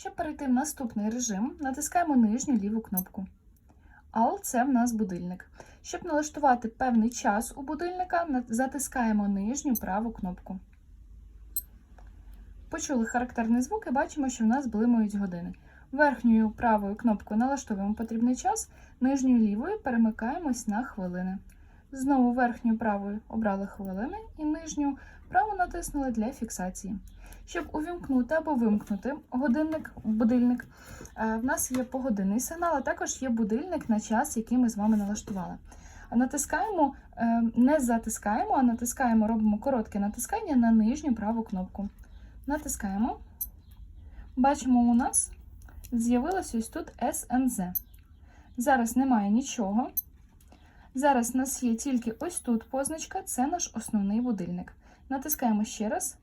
Щоб перейти в наступний режим, натискаємо нижню ліву кнопку. All – це в нас будильник. Щоб налаштувати певний час у будильника, затискаємо нижню праву кнопку. Почули характерний звук і бачимо, що в нас блимають години. Верхньою правою кнопкою налаштовуємо потрібний час, нижньою лівою перемикаємось на хвилини. Знову верхньою правою обрали хвилини і нижню праву натиснули для фіксації. Щоб увімкнути або вимкнути годинник, будильник, е, в нас є погодинний сигнал, а також є будильник на час, який ми з вами налаштували. Натискаємо, е, не затискаємо, а натискаємо, робимо коротке натискання на нижню праву кнопку. Натискаємо. Бачимо, у нас з'явилось ось тут SNZ. Зараз немає нічого. Зараз у нас є тільки ось тут позначка, це наш основний будильник. Натискаємо ще раз.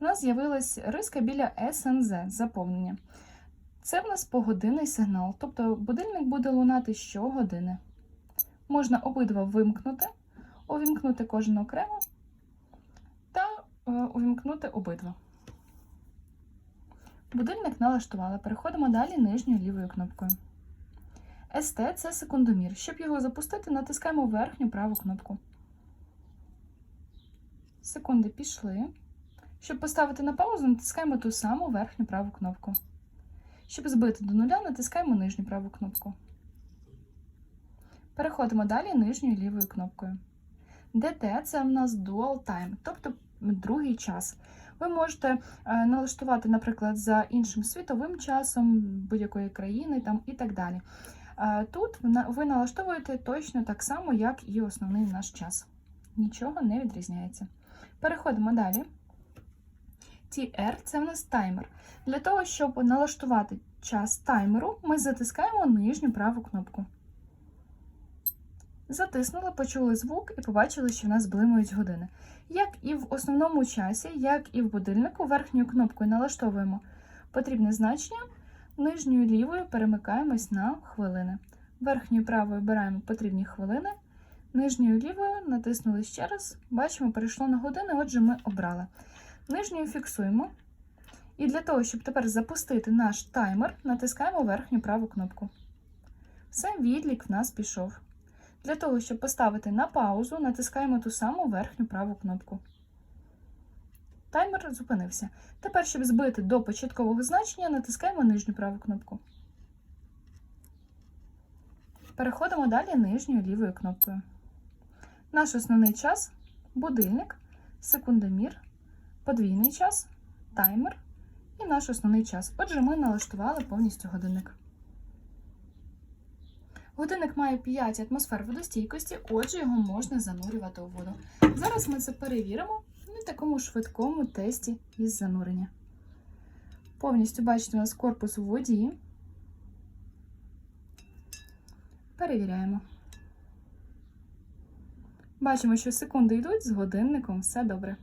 У нас з'явилась риска біля SNZ заповнення. Це в нас погодинний сигнал, тобто будильник буде лунати щогодини. Можна обидва вимкнути, увімкнути кожен окремо та е, увімкнути обидва. Будильник налаштували. Переходимо далі нижньою лівою кнопкою. СТ це секундомір. Щоб його запустити, натискаємо верхню праву кнопку. Секунди пішли. Щоб поставити на паузу, натискаємо ту саму верхню праву кнопку. Щоб збити до нуля, натискаємо нижню праву кнопку. Переходимо далі нижньою лівою кнопкою. ДТ це в нас Dual Time, тобто другий час. Ви можете е, налаштувати, наприклад, за іншим світовим часом будь-якої країни там, і так далі. Тут ви налаштовуєте точно так само, як і основний наш час. Нічого не відрізняється. Переходимо далі. TR це в нас таймер. Для того, щоб налаштувати час таймеру, ми затискаємо нижню праву кнопку. Затиснули, почули звук і побачили, що в нас блимають години. Як і в основному часі, як і в будильнику, верхньою кнопкою налаштовуємо потрібне значення, нижньою лівою перемикаємось на хвилини. Верхньою правою обираємо потрібні хвилини, нижньою лівою натиснули ще раз, бачимо, перейшло на години, отже, ми обрали. Нижньою фіксуємо. І для того, щоб тепер запустити наш таймер, натискаємо верхню праву кнопку. Все, відлік в нас пішов. Для того, щоб поставити на паузу, натискаємо ту саму верхню праву кнопку. Таймер зупинився. Тепер, щоб збити до початкового значення, натискаємо нижню праву кнопку. Переходимо далі нижньою лівою кнопкою. Наш основний час будильник, секундомір, подвійний час, таймер і наш основний час. Отже, ми налаштували повністю годинник. Годинник має 5 атмосфер водостійкості, отже, його можна занурювати у воду. Зараз ми це перевіримо такому швидкому тесті із занурення. Повністю бачите, у нас корпус у воді. Перевіряємо. Бачимо, що секунди йдуть з годинником, все добре.